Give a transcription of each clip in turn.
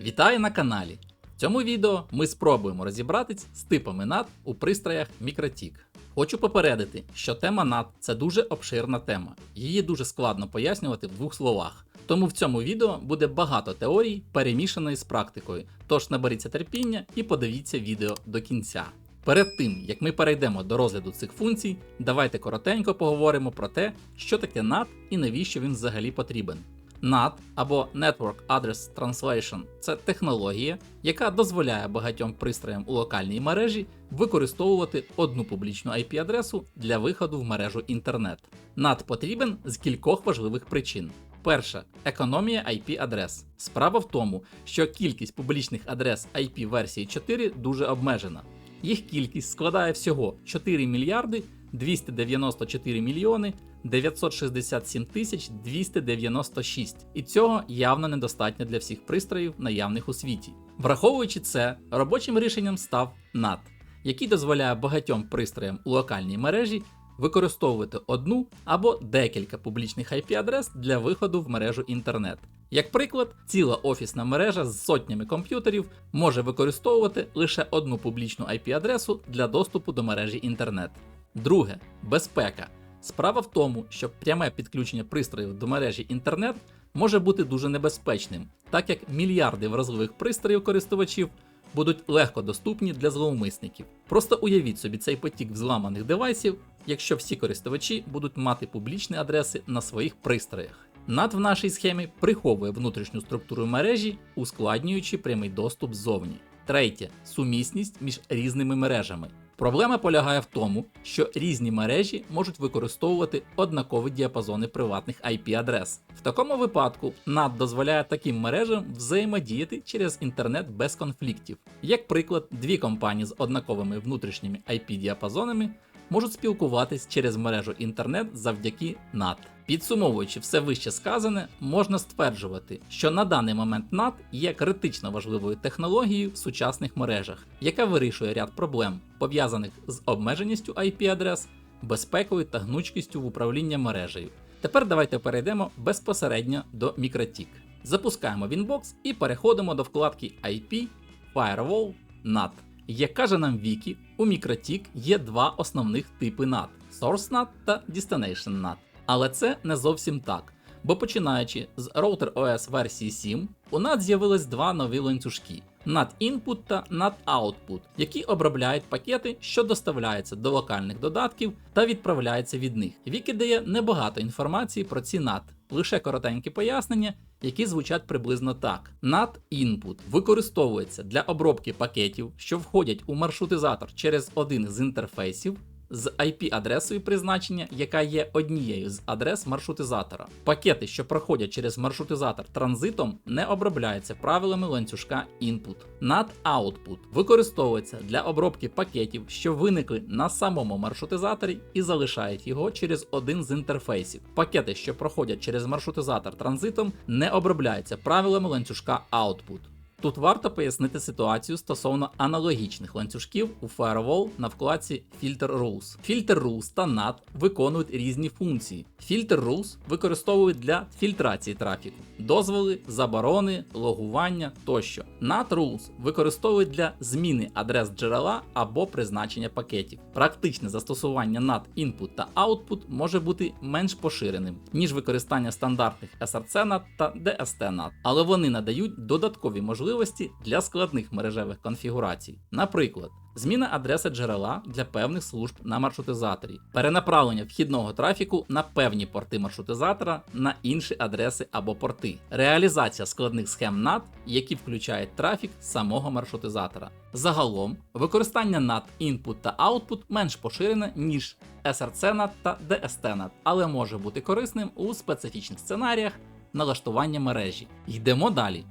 Вітаю на каналі! В цьому відео ми спробуємо розібратись з типами NAT у пристроях MikroTik. Хочу попередити, що тема NAT це дуже обширна тема, її дуже складно пояснювати в двох словах. Тому в цьому відео буде багато теорій, перемішаної з практикою. Тож наберіться терпіння і подивіться відео до кінця. Перед тим як ми перейдемо до розгляду цих функцій, давайте коротенько поговоримо про те, що таке NAT і навіщо він взагалі потрібен. NAT або Network Address Translation це технологія, яка дозволяє багатьом пристроям у локальній мережі використовувати одну публічну IP-адресу для виходу в мережу інтернет. NAT потрібен з кількох важливих причин. Перша економія IP-адрес. Справа в тому, що кількість публічних адрес IP версії 4 дуже обмежена. Їх кількість складає всього 4 мільярди 294 мільйони 967 тисяч 296, і цього явно недостатньо для всіх пристроїв, наявних у світі. Враховуючи це, робочим рішенням став NAT, який дозволяє багатьом пристроям у локальній мережі використовувати одну або декілька публічних IP-адрес для виходу в мережу інтернет. Як приклад, ціла офісна мережа з сотнями комп'ютерів може використовувати лише одну публічну IP-адресу для доступу до мережі інтернет. Друге безпека. Справа в тому, що пряме підключення пристроїв до мережі інтернет може бути дуже небезпечним, так як мільярди вразливих пристроїв користувачів будуть легко доступні для зловмисників. Просто уявіть собі цей потік взламаних девайсів, якщо всі користувачі будуть мати публічні адреси на своїх пристроях. NAT в нашій схемі приховує внутрішню структуру мережі, ускладнюючи прямий доступ ззовні. Третє сумісність між різними мережами. Проблема полягає в тому, що різні мережі можуть використовувати однакові діапазони приватних IP-адрес. В такому випадку NAT дозволяє таким мережам взаємодіяти через інтернет без конфліктів. Як приклад, дві компанії з однаковими внутрішніми IP-діапазонами можуть спілкуватись через мережу інтернет завдяки NAT. Підсумовуючи все вище сказане, можна стверджувати, що на даний момент NAT є критично важливою технологією в сучасних мережах, яка вирішує ряд проблем, пов'язаних з обмеженістю IP-адрес, безпекою та гнучкістю в управлінні мережею. Тепер давайте перейдемо безпосередньо до MikroTik. Запускаємо Winbox і переходимо до вкладки IP Firewall NAT. Як каже нам Вікі, у MikroTik є два основних типи NAT Source NAT та Destination NAT. Але це не зовсім так. Бо починаючи з Router OS версії 7, у NAT з'явились два нові ланцюжки NAT Input та NAT Output, які обробляють пакети, що доставляються до локальних додатків та відправляються від них. Вікі дає небагато інформації про ці NAT, лише коротенькі пояснення, які звучать приблизно так: NAT Input використовується для обробки пакетів, що входять у маршрутизатор через один з інтерфейсів з IP-адресою призначення, яка є однією з адрес маршрутизатора. Пакети, що проходять через маршрутизатор транзитом, не обробляються правилами ланцюжка Input. NAT Output використовується для обробки пакетів, що виникли на самому маршрутизаторі і залишають його через один з інтерфейсів. Пакети, що проходять через маршрутизатор транзитом, не обробляються правилами ланцюжка Output. Тут варто пояснити ситуацію стосовно аналогічних ланцюжків у Firewall на вкладці Filter Rules. Filter Rules та NAT виконують різні функції. Filter Rules використовують для фільтрації трафіку, дозволи, заборони, логування тощо. NAT Rules використовують для зміни адрес джерела або призначення пакетів. Практичне застосування NAT Input та Output може бути менш поширеним, ніж використання стандартних SRC NAT та DST NAT, але вони надають додаткові можливості можливості для складних мережевих конфігурацій. Наприклад, зміна адреси джерела для певних служб на маршрутизаторі, перенаправлення вхідного трафіку на певні порти маршрутизатора на інші адреси або порти, реалізація складних схем NAT, які включають трафік самого маршрутизатора. Загалом, використання NAT input та output менш поширене, ніж SRC NAT та DST NAT, але може бути корисним у специфічних сценаріях налаштування мережі. Йдемо далі.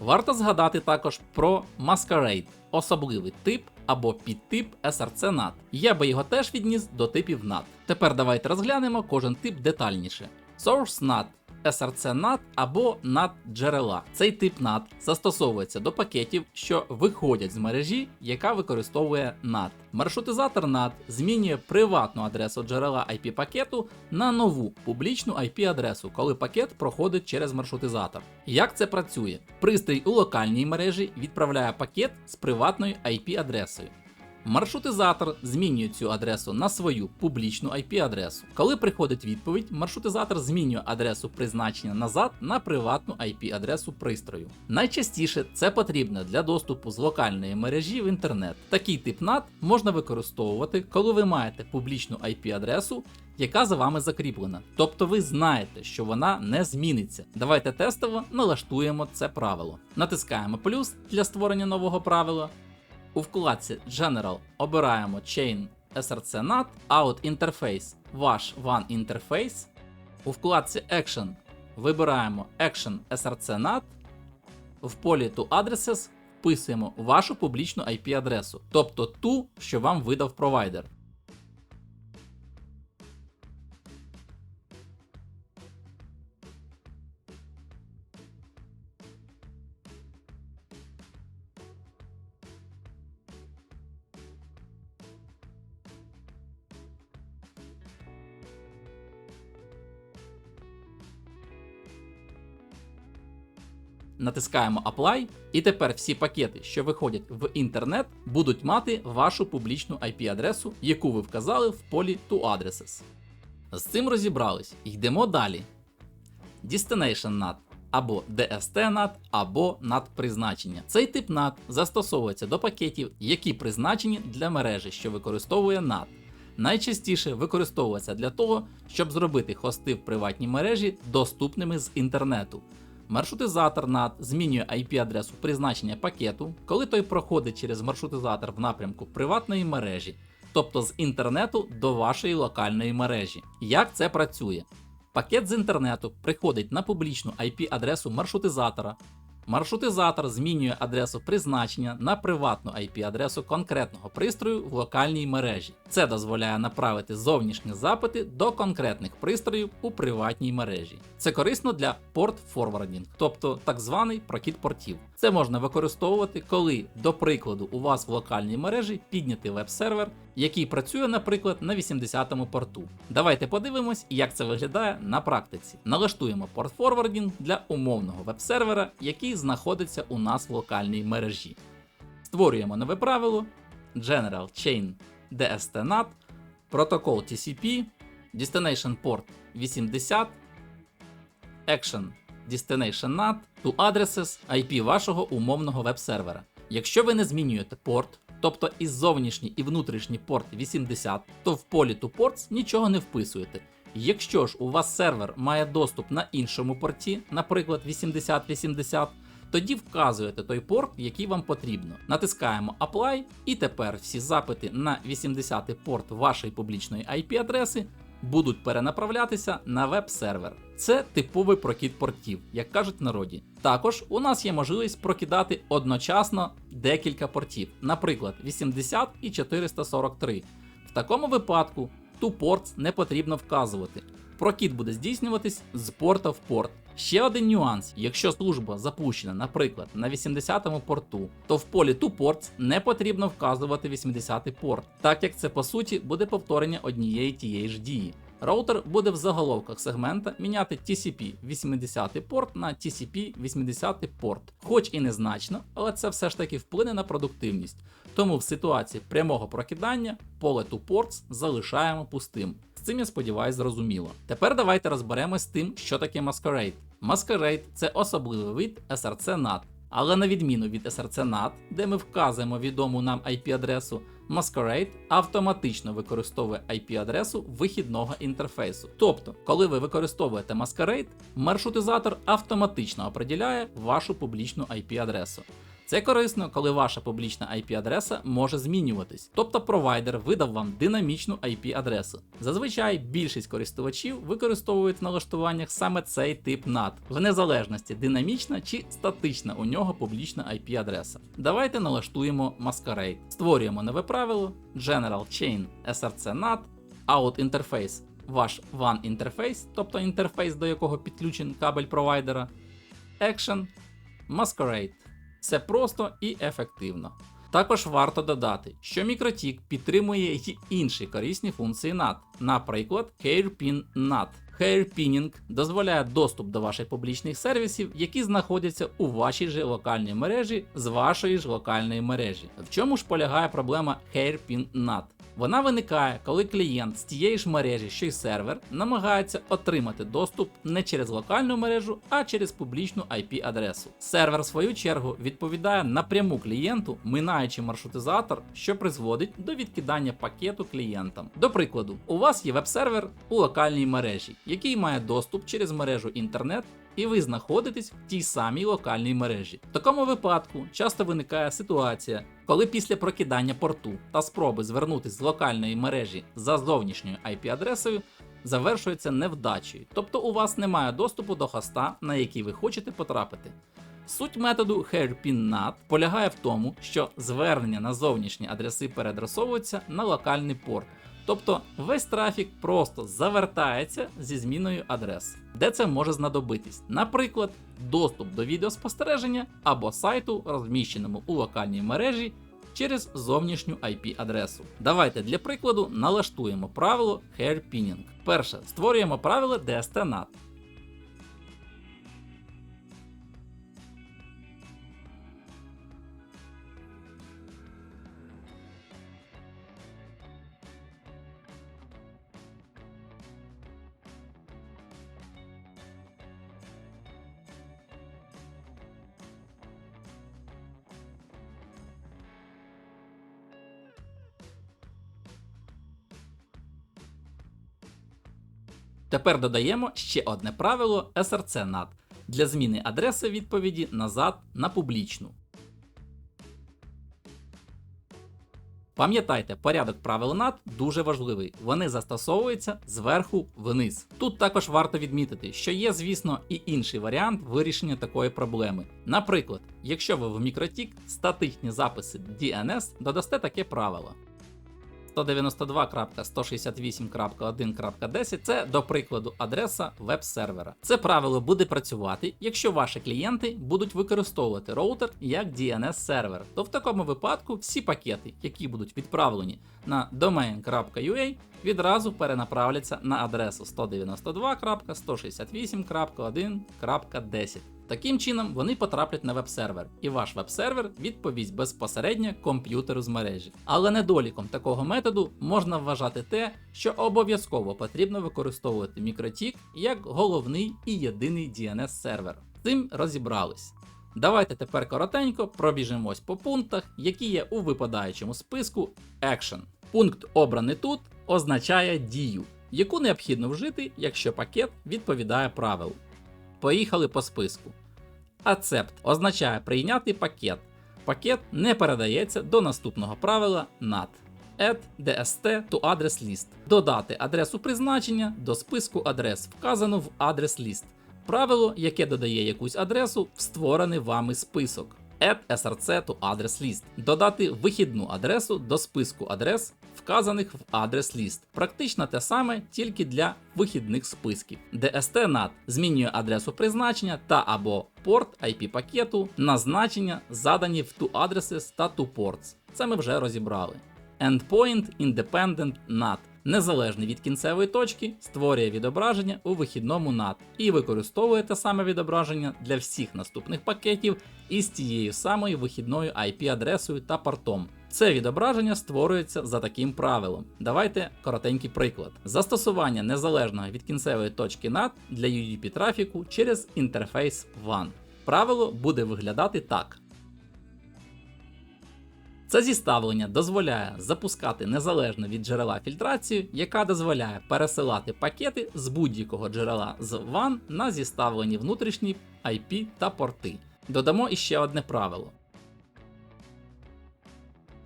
Варто згадати також про Masquerade, особливий тип або підтип SRC NAT. Я би його теж відніс до типів NAT. Тепер давайте розглянемо кожен тип детальніше. Source NAT SRC NAT або NAT джерела. Цей тип NAT застосовується до пакетів, що виходять з мережі, яка використовує NAT. Маршрутизатор NAT змінює приватну адресу джерела IP пакету на нову публічну IP адресу, коли пакет проходить через маршрутизатор. Як це працює? Пристрій у локальній мережі відправляє пакет з приватною IP адресою. Маршрутизатор змінює цю адресу на свою публічну IP-адресу. Коли приходить відповідь, маршрутизатор змінює адресу призначення назад на приватну IP-адресу пристрою. Найчастіше це потрібно для доступу з локальної мережі в інтернет. Такий тип NAT можна використовувати, коли ви маєте публічну IP-адресу, яка за вами закріплена. Тобто ви знаєте, що вона не зміниться. Давайте тестово налаштуємо це правило. Натискаємо плюс для створення нового правила. У вкладці General обираємо Chain SRC NAT, Out Interface ваш WAN Interface. У вкладці Action вибираємо Action SRC NAT. В полі To Addresses вписуємо вашу публічну IP-адресу, тобто ту, що вам видав провайдер. Натискаємо Apply, і тепер всі пакети, що виходять в інтернет, будуть мати вашу публічну IP-адресу, яку ви вказали в полі To Addresses. З цим розібрались. Йдемо далі. Destination NAT або DST NAT, або NAT призначення. Цей тип NAT застосовується до пакетів, які призначені для мережі, що використовує NAT. Найчастіше використовується для того, щоб зробити хости в приватній мережі доступними з інтернету. Маршрутизатор NAT змінює IP-адресу призначення пакету, коли той проходить через маршрутизатор в напрямку приватної мережі, тобто з інтернету до вашої локальної мережі. Як це працює? Пакет з інтернету приходить на публічну IP-адресу маршрутизатора. Маршрутизатор змінює адресу призначення на приватну IP-адресу конкретного пристрою в локальній мережі. Це дозволяє направити зовнішні запити до конкретних пристроїв у приватній мережі. Це корисно для порт-форвардінг, тобто так званий прокіт портів. Це можна використовувати, коли, до прикладу, у вас в локальній мережі піднятий веб-сервер, який працює, наприклад, на 80-му порту. Давайте подивимось, як це виглядає на практиці. Налаштуємо порт-форвардінг для умовного веб-сервера, який знаходиться у нас в локальній мережі. Створюємо нове правило General Chain DST NAT, протокол TCP, Destination Port 80, Action Destination NAT, to Addresses IP вашого умовного веб-сервера. Якщо ви не змінюєте порт, тобто і зовнішній і внутрішній порт 80, то в полі to ports нічого не вписуєте. Якщо ж у вас сервер має доступ на іншому порті, наприклад 8080, тоді вказуєте той порт, який вам потрібно. Натискаємо Apply, і тепер всі запити на 80 порт вашої публічної IP-адреси будуть перенаправлятися на веб-сервер. Це типовий прокид портів, як кажуть в народі. Також у нас є можливість прокидати одночасно декілька портів, наприклад, 80 і 443. В такому випадку ту порт не потрібно вказувати. Прокид буде здійснюватись з порта в порт. Ще один нюанс: якщо служба запущена, наприклад, на 80-му порту, то в полі ToPorts не потрібно вказувати 80-й порт, так як це по суті буде повторення однієї тієї ж дії. Роутер буде в заголовках сегмента міняти TCP 80 порт на TCP 80 порт, хоч і незначно, але це все ж таки вплине на продуктивність. Тому в ситуації прямого прокидання поле ToPorts залишаємо пустим. З цим я сподіваюся, зрозуміло. Тепер давайте розберемось з тим, що таке Masquerade. Masquerade – це особливий вид SRC NAT. Але на відміну від SRC NAT, де ми вказуємо відому нам IP-адресу, Masquerade автоматично використовує IP-адресу вихідного інтерфейсу. Тобто, коли ви використовуєте Masquerade, маршрутизатор автоматично определяє вашу публічну IP-адресу. Це корисно, коли ваша публічна IP-адреса може змінюватись, тобто провайдер видав вам динамічну IP-адресу. Зазвичай більшість користувачів використовують в налаштуваннях саме цей тип NAT, в незалежності динамічна чи статична у нього публічна IP-адреса. Давайте налаштуємо Masquerade. Створюємо нове правило General Chain SRC NAT, Out Interface ваш інтерфейс, тобто інтерфейс, до якого підключен кабель провайдера, Action, Masquerade. Все просто і ефективно. Також варто додати, що MikroTik підтримує й інші корисні функції NAT, наприклад, Hairpin NAT. Hairpinning дозволяє доступ до ваших публічних сервісів, які знаходяться у вашій же локальній мережі з вашої ж локальної мережі. В чому ж полягає проблема Hairpin NAT? Вона виникає, коли клієнт з тієї ж мережі, що й сервер, намагається отримати доступ не через локальну мережу, а через публічну IP-адресу. Сервер, в свою чергу, відповідає напряму клієнту, минаючи маршрутизатор, що призводить до відкидання пакету клієнтам. До прикладу, у вас є веб-сервер у локальній мережі, який має доступ через мережу інтернет і ви знаходитесь в тій самій локальній мережі. В такому випадку часто виникає ситуація, коли після прокидання порту та спроби звернутися з локальної мережі за зовнішньою IP-адресою завершується невдачею, тобто у вас немає доступу до хоста, на який ви хочете потрапити. Суть методу Hairpin NAT полягає в тому, що звернення на зовнішні адреси переадресовуються на локальний порт. Тобто весь трафік просто завертається зі зміною адрес, де це може знадобитись, наприклад, доступ до відеоспостереження або сайту, розміщеному у локальній мережі через зовнішню IP-адресу. Давайте для прикладу налаштуємо правило Hairpinning. Перше, створюємо правило DST-NAT. Тепер додаємо ще одне правило SRC NAT для зміни адреси відповіді назад на публічну. Пам'ятайте, порядок правил NAT дуже важливий. Вони застосовуються зверху вниз. Тут також варто відмітити, що є, звісно, і інший варіант вирішення такої проблеми. Наприклад, якщо ви в MikroTik статичні записи DNS додасте таке правило. 192.168.1.10 це, до прикладу, адреса веб-сервера. Це правило буде працювати, якщо ваші клієнти будуть використовувати роутер як DNS-сервер, то в такому випадку всі пакети, які будуть відправлені на domain.ua, відразу перенаправляться на адресу 192.168.1.10. Таким чином, вони потраплять на веб-сервер, і ваш веб-сервер відповість безпосередньо комп'ютеру з мережі. Але недоліком такого методу можна вважати те, що обов'язково потрібно використовувати MikroTik як головний і єдиний DNS-сервер. Цим розібрались. Давайте тепер коротенько пробіжимось по пунктах, які є у випадаючому списку Action. Пункт обраний тут означає дію, яку необхідно вжити, якщо пакет відповідає правилу. Поїхали по списку. Accept означає прийняти пакет. Пакет не передається до наступного правила NAT. Add DST to address list. Додати адресу призначення до списку адрес, вказану в адрес ліст. Правило, яке додає якусь адресу в створений вами список. Add SRC to address list. Додати вихідну адресу до списку адрес, вказаних в адрес ліст. Практично те саме, тільки для вихідних списків. DST NAT змінює адресу призначення та або порт IP пакету на значення, задані в to addresses та to ports. Це ми вже розібрали. Endpoint Independent NAT незалежний від кінцевої точки, створює відображення у вихідному NAT і використовує те саме відображення для всіх наступних пакетів із тією самою вихідною IP-адресою та портом. Це відображення створюється за таким правилом. Давайте коротенький приклад. Застосування незалежного від кінцевої точки NAT для UDP трафіку через інтерфейс WAN. Правило буде виглядати так. Це зіставлення дозволяє запускати незалежно від джерела фільтрацію, яка дозволяє пересилати пакети з будь-якого джерела з WAN на зіставлені внутрішні IP та порти. Додамо іще одне правило.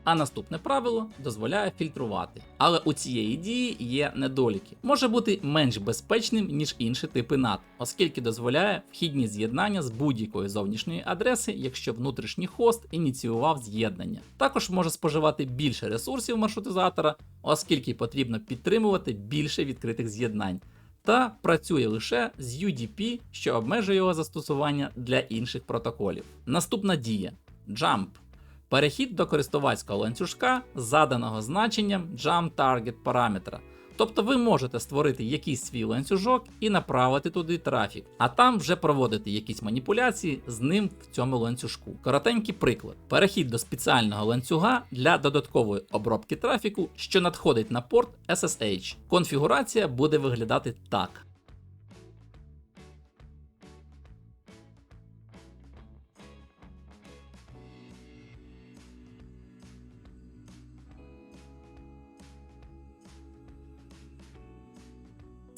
А наступне правило дозволяє фільтрувати. Але у цієї дії є недоліки. Може бути менш безпечним, ніж інші типи NAT, оскільки дозволяє вхідні з'єднання з будь-якої зовнішньої адреси, якщо внутрішній хост ініціював з'єднання. Також може споживати більше ресурсів маршрутизатора, оскільки потрібно підтримувати більше відкритих з'єднань. Та працює лише з UDP, що обмежує його застосування для інших протоколів. Наступна дія Jump. Перехід до користувацького ланцюжка, заданого значенням Jump Target параметра. Тобто ви можете створити якийсь свій ланцюжок і направити туди трафік, а там вже проводити якісь маніпуляції з ним в цьому ланцюжку. Коротенький приклад: перехід до спеціального ланцюга для додаткової обробки трафіку, що надходить на порт SSH. Конфігурація буде виглядати так.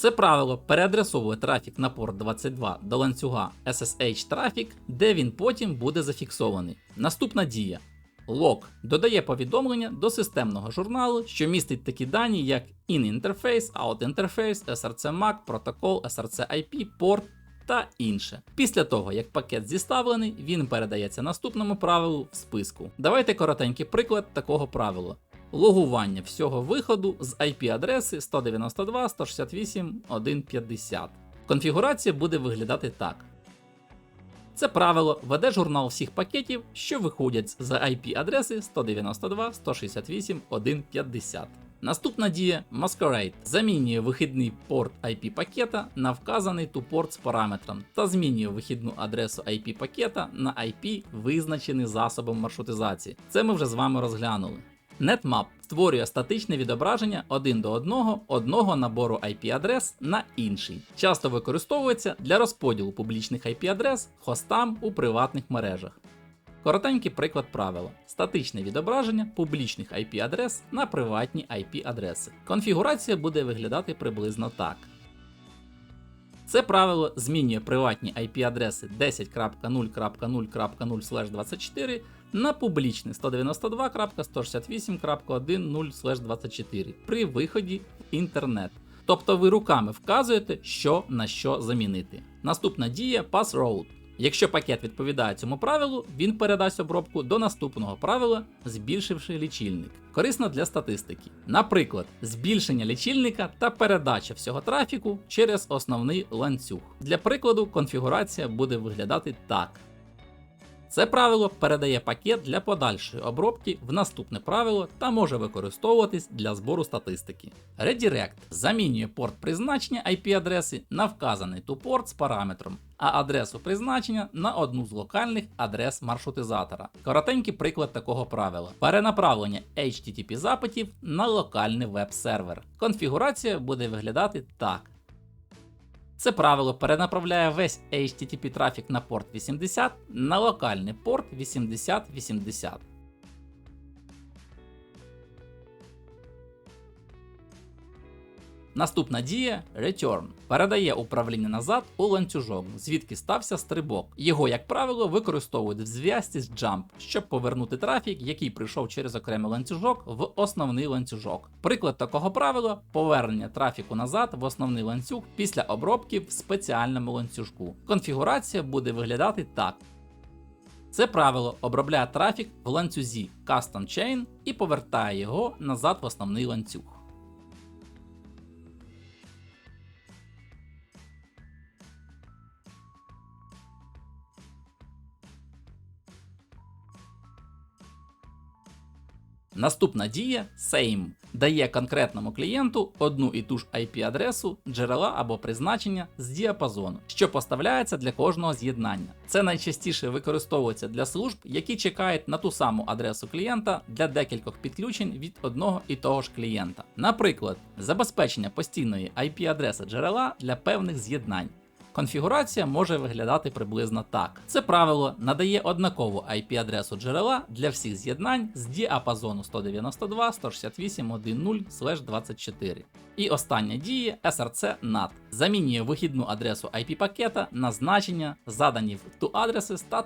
Це правило переадресовує трафік на порт 22 до ланцюга SSH трафік, де він потім буде зафіксований. Наступна дія. Лог додає повідомлення до системного журналу, що містить такі дані, як in-interface, out-interface, SRC MAC, протокол, SRC IP, порт та інше. Після того, як пакет зіставлений, він передається наступному правилу в списку. Давайте коротенький приклад такого правила. Логування всього виходу з IP-адреси 192.168.1.50. Конфігурація буде виглядати так. Це правило веде журнал всіх пакетів, що виходять з IP-адреси 192.168.1.50. Наступна дія Masquerade замінює вихідний порт IP пакета на вказаний тупорт з параметром та змінює вихідну адресу IP пакета на IP, визначений засобом маршрутизації. Це ми вже з вами розглянули. NetMap створює статичне відображення один до одного одного набору IP-адрес на інший. Часто використовується для розподілу публічних IP-адрес хостам у приватних мережах. Коротенький приклад правила: статичне відображення публічних IP-адрес на приватні IP-адреси. Конфігурація буде виглядати приблизно так. Це правило змінює приватні IP-адреси 10.0.0.0.0/24 на публічний 192.168.1.0/24 при виході в інтернет. Тобто ви руками вказуєте, що на що замінити. Наступна дія passroad. Якщо пакет відповідає цьому правилу, він передасть обробку до наступного правила, збільшивши лічильник. Корисно для статистики. Наприклад, збільшення лічильника та передача всього трафіку через основний ланцюг. Для прикладу, конфігурація буде виглядати так. Це правило передає пакет для подальшої обробки в наступне правило та може використовуватись для збору статистики. Redirect замінює порт призначення IP-адреси на вказаний тупорт з параметром, а адресу призначення на одну з локальних адрес маршрутизатора. Коротенький приклад такого правила: перенаправлення HTTP запитів на локальний веб-сервер. Конфігурація буде виглядати так. Це правило перенаправляє весь HTTP трафік на порт 80 на локальний порт 8080. Наступна дія Return передає управління назад у ланцюжок, звідки стався стрибок. Його, як правило, використовують в зв'язці з Jump, щоб повернути трафік, який прийшов через окремий ланцюжок, в основний ланцюжок. Приклад такого правила повернення трафіку назад в основний ланцюг після обробки в спеціальному ланцюжку. Конфігурація буде виглядати так. Це правило обробляє трафік в ланцюзі Custom Chain і повертає його назад в основний ланцюг. Наступна дія Same дає конкретному клієнту одну і ту ж IP-адресу, джерела або призначення з діапазону, що поставляється для кожного з'єднання. Це найчастіше використовується для служб, які чекають на ту саму адресу клієнта для декількох підключень від одного і того ж клієнта. Наприклад, забезпечення постійної IP-адреси джерела для певних з'єднань. Конфігурація може виглядати приблизно так. Це правило надає однакову IP-адресу джерела для всіх з'єднань з діапазону 192.168.1.0/24. І остання діє SRC NAT замінює вихідну адресу IP-пакета на значення, задані в адреси та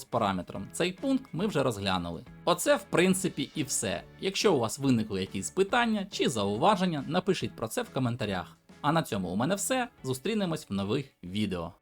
з параметром. Цей пункт ми вже розглянули. Оце в принципі і все. Якщо у вас виникли якісь питання чи зауваження, напишіть про це в коментарях. А на цьому у мене все. Зустрінемось в нових відео.